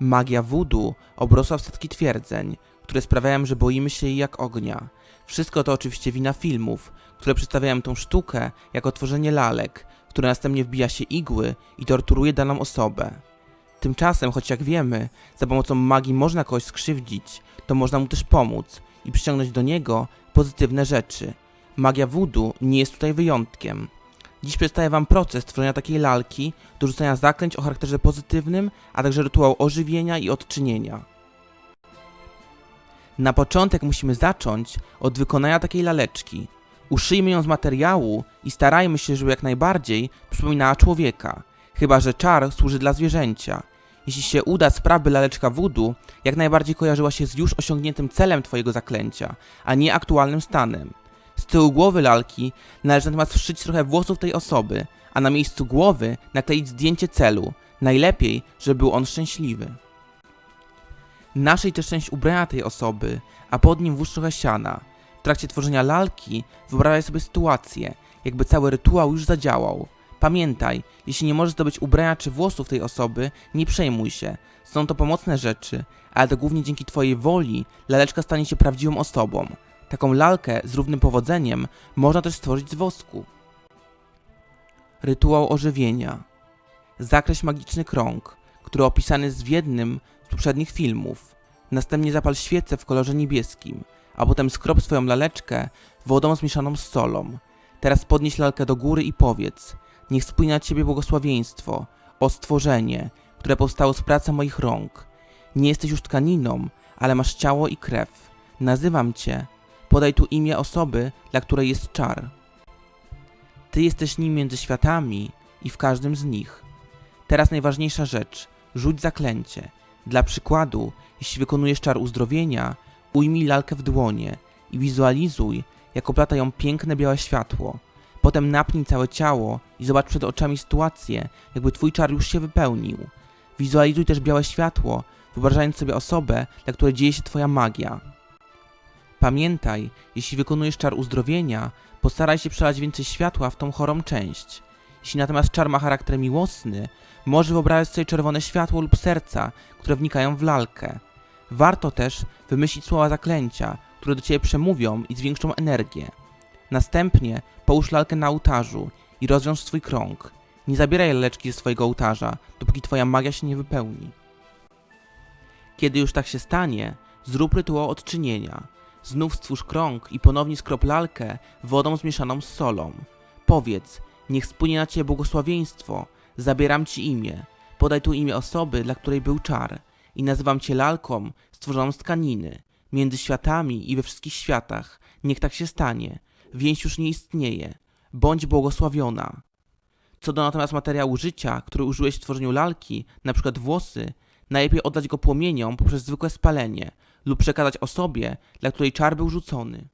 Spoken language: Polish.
Magia voodoo obrosła w setki twierdzeń, które sprawiają, że boimy się jej jak ognia. Wszystko to oczywiście wina filmów, które przedstawiają tą sztukę jako tworzenie lalek, które następnie wbija się igły i torturuje daną osobę. Tymczasem, choć jak wiemy, za pomocą magii można kogoś skrzywdzić, to można mu też pomóc i przyciągnąć do niego pozytywne rzeczy. Magia voodoo nie jest tutaj wyjątkiem. Dziś przedstawię Wam proces tworzenia takiej lalki, do rzucania zaklęć o charakterze pozytywnym, a także rytuał ożywienia i odczynienia. Na początek musimy zacząć od wykonania takiej laleczki. Uszyjmy ją z materiału i starajmy się, żeby jak najbardziej przypominała człowieka, chyba że czar służy dla zwierzęcia. Jeśli się uda, spraw by laleczka voodoo jak najbardziej kojarzyła się z już osiągniętym celem Twojego zaklęcia, a nie aktualnym stanem. Z tyłu głowy lalki należy natomiast wszyć trochę włosów tej osoby, a na miejscu głowy nakleić zdjęcie celu, najlepiej, żeby był on szczęśliwy. Naszyj też część ubrania tej osoby, a pod nim włóż trochę siana. W trakcie tworzenia lalki wyobrażaj sobie sytuację, jakby cały rytuał już zadziałał. Pamiętaj, jeśli nie możesz zdobyć ubrania czy włosów tej osoby, nie przejmuj się. Są to pomocne rzeczy, ale to głównie dzięki Twojej woli laleczka stanie się prawdziwą osobą. Taką lalkę z równym powodzeniem można też stworzyć z wosku. Rytuał ożywienia. Zakreśl magiczny krąg, który opisany jest w jednym z poprzednich filmów. Następnie zapal świecę w kolorze niebieskim, a potem skrop swoją laleczkę wodą zmieszaną z solą. Teraz podnieś lalkę do góry i powiedz: Niech spłynie na ciebie błogosławieństwo, o stworzenie, które powstało z pracy moich rąk. Nie jesteś już tkaniną, ale masz ciało i krew. Nazywam cię. Podaj tu imię osoby, dla której jest czar. Ty jesteś nim między światami i w każdym z nich. Teraz najważniejsza rzecz. Rzuć zaklęcie. Dla przykładu, jeśli wykonujesz czar uzdrowienia, ujmij lalkę w dłonie i wizualizuj, jak oplata ją piękne białe światło. Potem napnij całe ciało i zobacz przed oczami sytuację, jakby twój czar już się wypełnił. Wizualizuj też białe światło, wyobrażając sobie osobę, dla której dzieje się twoja magia. Pamiętaj, jeśli wykonujesz czar uzdrowienia, postaraj się przelać więcej światła w tą chorą część. Jeśli natomiast czar ma charakter miłosny, może wyobrazić sobie czerwone światło lub serca, które wnikają w lalkę. Warto też wymyślić słowa zaklęcia, które do ciebie przemówią i zwiększą energię. Następnie połóż lalkę na ołtarzu i rozwiąż swój krąg. Nie zabieraj laleczki ze swojego ołtarza, dopóki twoja magia się nie wypełni. Kiedy już tak się stanie, zrób rytuał odczynienia. Znów stwórz krąg i ponownie skrop lalkę wodą zmieszaną z solą. Powiedz, niech spłynie na ciebie błogosławieństwo, zabieram ci imię. Podaj tu imię osoby, dla której był czar. I nazywam cię lalką stworzoną z tkaniny. Między światami i we wszystkich światach. Niech tak się stanie. Więź już nie istnieje. Bądź błogosławiona. Co do natomiast materiału życia, który użyłeś w tworzeniu lalki, przykład włosy, najlepiej oddać go płomieniom poprzez zwykłe spalenie lub przekazać osobie, dla której czar był rzucony.